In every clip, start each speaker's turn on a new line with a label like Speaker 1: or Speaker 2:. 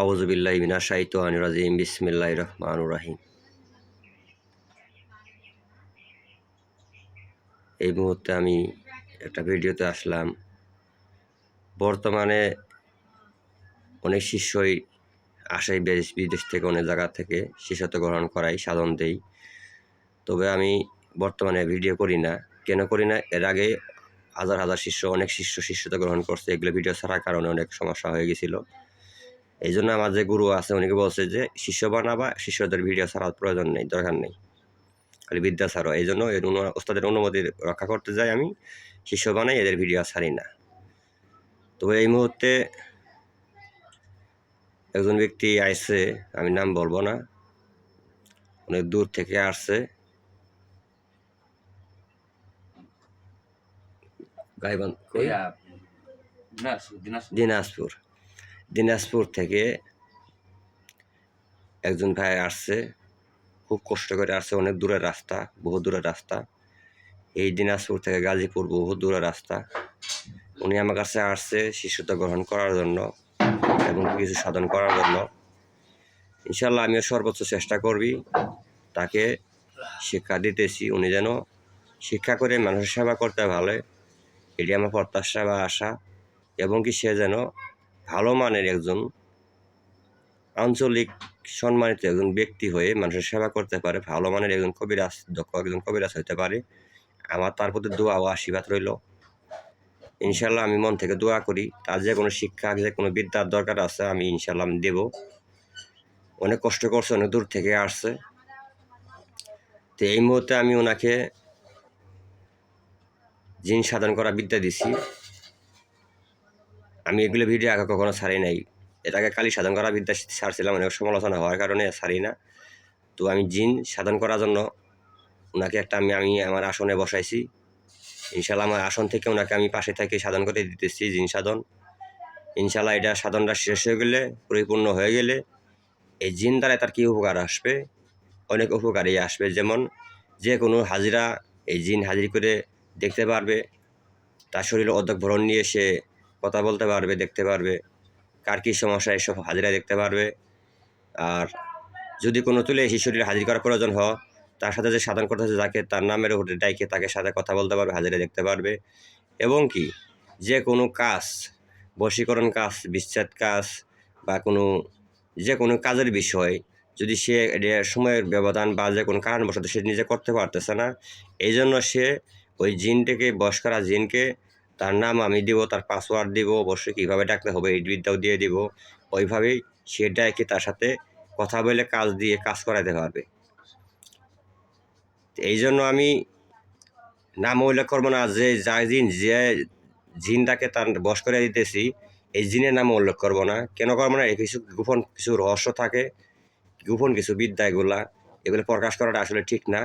Speaker 1: আউজবিল্লাহ মিনা শাহিত আনিরাজিম বিসমিল্লাহ রহমান রাহিম। এই মুহূর্তে আমি একটা ভিডিওতে আসলাম। বর্তমানে অনেক শিষ্যই আসে দেশ বিদেশ থেকে, অনেক জায়গা থেকে শিষ্যত্ব গ্রহণ করাই সাধন দেই। তবে আমি বর্তমানে ভিডিও করি না। কেন করি না? এর আগে হাজার হাজার শিষ্য, অনেক শিষ্য শিষ্যত্ব গ্রহণ করছে। এগুলো ভিডিও ছাড়ার কারণে অনেক সমস্যা হয়ে গেছিল। এই জন্য আমার যে গুরু আছে উনিকে বলছে যে শিষ্য বানাবা শিষ্যদের ভিডিও ছাড়ার প্রয়োজন নেই দরকার নেই। খালি বিদ্যা ছাড়ো। এই জন্য এর ওস্তাদের অনুমতি রক্ষা করতে যাই আমি। শিষ্য বানাই এদের ভিডিও ছাড়ি না। তবে এই মুহূর্তে একজন ব্যক্তি আইসে আমি নাম বলব না। অনেক দূর থেকে আসছে। গাইবান
Speaker 2: দিনাজপুর। দিনাজপুর
Speaker 1: থেকে একজন ভাই আসছে, খুব কষ্ট করে আসছে, অনেক দূরের রাস্তা বহু দূরের রাস্তা। এই দিনাজপুর থেকে গাজীপুর বহু দূরের রাস্তা। উনি আমার কাছে আসছে শিশুত্ব গ্রহণ করার জন্য এবং কিছু সাধন করার জন্য। ইনশাল্লাহ আমিও সর্বোচ্চ চেষ্টা করবি, তাকে শিক্ষা দিতেছি। উনি যেন শিক্ষা করে মানুষের সেবা করতে ভালো এটি আমার প্রত্যাশা বা আশা। এবং কি সে যেন ভালো মানের একজন আঞ্চলিক সম্মানিত একজন ব্যক্তি হয়ে মানুষের সেবা করতে পারে, ভালো মানের একজন কবিরাজ, দক্ষ একজন কবিরাজ হতে পারে। আমার তার প্রতি দোয়া ও আশীর্বাদ রইল। ইনশাল্লাহ আমি মন থেকে দোয়া করি, তার যে কোনো শিক্ষা, যে কোনো বিদ্যার দরকার আছে, আমি ইনশাল্লাহ আমি দেব। অনেক কষ্ট করছে, অনেক দূর থেকে আসছে। তো এই মুহূর্তে আমি ওনাকে জিন সাধন করা বিদ্যা দিছি। আমি এগুলো ভিডিও আগে কখনো ছাড়ি নাই। এর আগে কালি সাধন করা বিদ্যা ছাড়ছিলাম, অনেক সমালোচনা হওয়ার কারণে ছাড়ি না। তো আমি জিন সাধন করার জন্য ওনাকে একটা আমি আমি আমার আসনে বসাইছি। ইনশাল্লাহ আমার আসন থেকে ওনাকে আমি পাশে থেকে সাধন করে দিতেছি, জিন সাধন। ইনশাল্লাহ এটা সাধনটা শেষ হয়ে গেলে, পরিপূর্ণ হয়ে গেলে এই জিন দ্বারা তার কী উপকার আসবে? অনেক উপকারই আসবে। যেমন যে কোনো হাজিরা এই জিন হাজির করে দেখতে পারবে, তার শরীরে অর্ধেক ভরণ নিয়ে সে কথা বলতে পারবে, দেখতে পারবে। কার কী সমস্যা, এসব হাজিরা দেখতে পারবে। আর যদি কোনো তুলে শরীরে হাজির করার প্রয়োজন হয়, তার সাথে যে সাধন করতে হচ্ছে যাকে তার নামের উপরে ডাইকে তাকে সাথে কথা বলতে পারবে, হাজিরা দেখতে পারবে। এবং কি, যে কোনো কাজ, বশীকরণ কাজ, বিচ্ছেদ কাজ বা কোনো, যে কোনো কাজের বিষয়, যদি সে সময়ের ব্যবধান বা যে কোনো কারণবশত সে নিজে করতে পারতেছে না এই জন্য সে ওই জিনটাকে বশ করা জিনকে তার নাম আমি দিব, তার পাসওয়ার্ড দিব, অবশ্যই কীভাবে ডাকতে হবে, এই বিদ্যাও দিয়ে দিব। ওইভাবেই সে ডাকে তার সাথে কথা বলে কাজ দিয়ে কাজ করাতে পারবে। এই জন্য আমি নাম উল্লেখ করব না, যে যা জিন, যে জিনটাকে তার বশ করে দিতেছি, এই জিনের নাম উল্লেখ করব না। কেন করব না? কিছু গোপন কিছু রহস্য থাকে, গোপন কিছু বিদ্যা এগুলা, এগুলো প্রকাশ করাটা আসলে ঠিক না।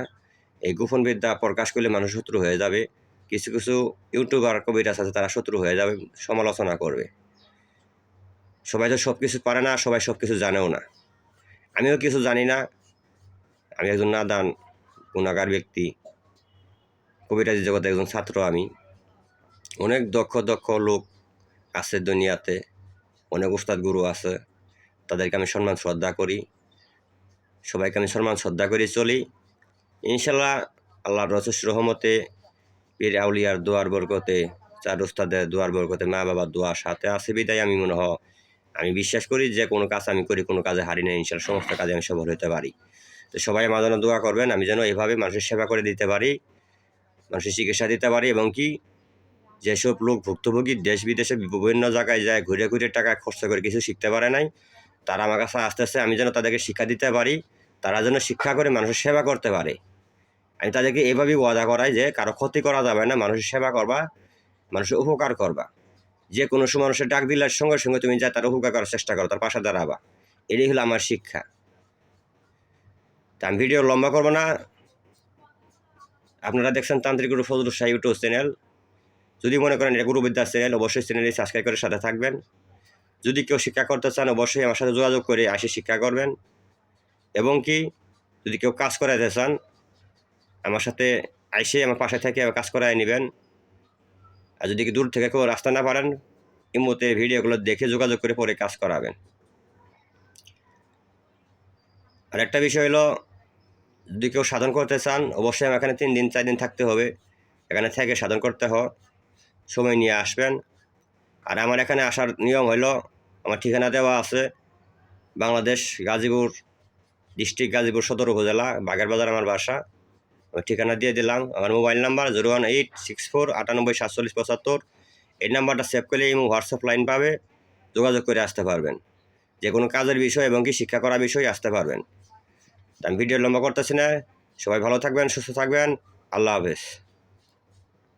Speaker 1: এই গোপন বিদ্যা প্রকাশ করলে মানুষ শত্রু হয়ে যাবে। কিছু কিছু ইউটিউবার কবিরাজ আছে তারা শত্রু হয়ে যাবে, সমালোচনা করবে। সবাই তো সব কিছু পারে না, সবাই সব কিছু জানেও না। আমিও কিছু জানি না। আমি একজন নাদান, গুণাগার ব্যক্তি। কবিরাজি জগতে একজন ছাত্র আমি। অনেক দক্ষ দক্ষ লোক আছে দুনিয়াতে। অনেক উস্তাদ গুরু আছে। তাদেরকে আমি সম্মান, শ্রদ্ধা করি। সবাইকে আমি সম্মান, শ্রদ্ধা করে, চলি। ইনশাল্লাহ আল্লাহর রসুস রহমতে পীর আউলিয়ার দোয়ার বরকতে, চার উস্তাদের দোয়ার বরকতে মা বাবার দোয়ার সাথে আছে, বিদায় আমি মনে হয়। আমি বিশ্বাস করি যে কোনো কাজ আমি করি, কোনো কাজে হারি না, ইনশাল্লাহ সমস্ত কাজে আমি সফল হতে পারি। তো সবাই আমার জন্য দোয়া করবেন, আমি যেন এভাবে মানুষের সেবা করে দিতে পারি, মানুষের চিকিৎসা দিতে পারি এবং কি, যেসব লোক ভুক্তভোগী দেশ বিদেশে বিভিন্ন জায়গায় যায়, ঘুরে ঘুরে টাকা খরচ করে কিছু শিখতে পারে নাই, তারা আমার কাছে আস্তে আস্তে আমি যেন তাদেরকে শিক্ষা দিতে পারি, তারা যেন শিক্ষা করে মানুষের সেবা করতে পারে। আমি তাদেরকে এভাবেই ওয়াদা করাই যে কারও ক্ষতি করা যাবে না, মানুষের সেবা করবা, মানুষের উপকার করবা। যে কোনো সময় মানুষের ডাক দিলে সঙ্গে সঙ্গে তুমি যা তার উপকার করার চেষ্টা করো, তার পাশে দাঁড়াবা। এটাই হলো আমার শিক্ষা। তা আমি ভিডিও লম্বা করব না। আপনারা দেখছেন তান্ত্রিক গুরু ফজলুর শাহ ইউটিউব চ্যানেল। যদি মনে করেন এটা গুরুবিদ্যার চ্যানেল, অবশ্যই চ্যানেলে সাবস্ক্রাইব করে সাথে থাকবেন। যদি কেউ শিক্ষা করতে চান, অবশ্যই আমার সাথে যোগাযোগ করে আসে শিক্ষা করবেন। এবং কি, যদি কেউ কাজ করাতে চান আমার সাথে আইসে আমার পাশে থেকে কাজ করায় নেবেন। আর যদি দূর থেকে কেউ রাস্তা না পারেন, এই মুহূর্তে ভিডিওগুলো দেখে যোগাযোগ করে পরে কাজ করাবেন। আর একটা বিষয় হলো, যদি কেউ সাধন করতে চান, অবশ্যই আমার এখানে তিন দিন, চার দিন থাকতে হবে। এখানে থেকে সাধন করতে হয় সময় নিয়ে আসবেন। আর আমার এখানে আসার নিয়ম হলো, আমার ঠিকানা দেওয়া আছে, বাংলাদেশ গাজীপুর, ডিস্ট্রিক্ট গাজীপুর সদর উপজেলা বাগের বাজার আমার বাসা। ঠিকানা দিয়ে দিলাম। আমার mobile number zero one eight six four আটানব্বই সাতচল্লিশ পঁচাত্তর। এই নাম্বারটা সেভ করলে এবং হোয়াটসঅ্যাপ লাইন পাবে, যোগাযোগ করে আসতে পারবেন। যে কোনো কাজের বিষয় এবং কি শিক্ষা করার বিষয় আসতে পারবেন। আমি ভিডিও লম্বা করতেছি না। সবাই ভালো থাকবেন, সুস্থ থাকবেন। আল্লাহ হাফেজ।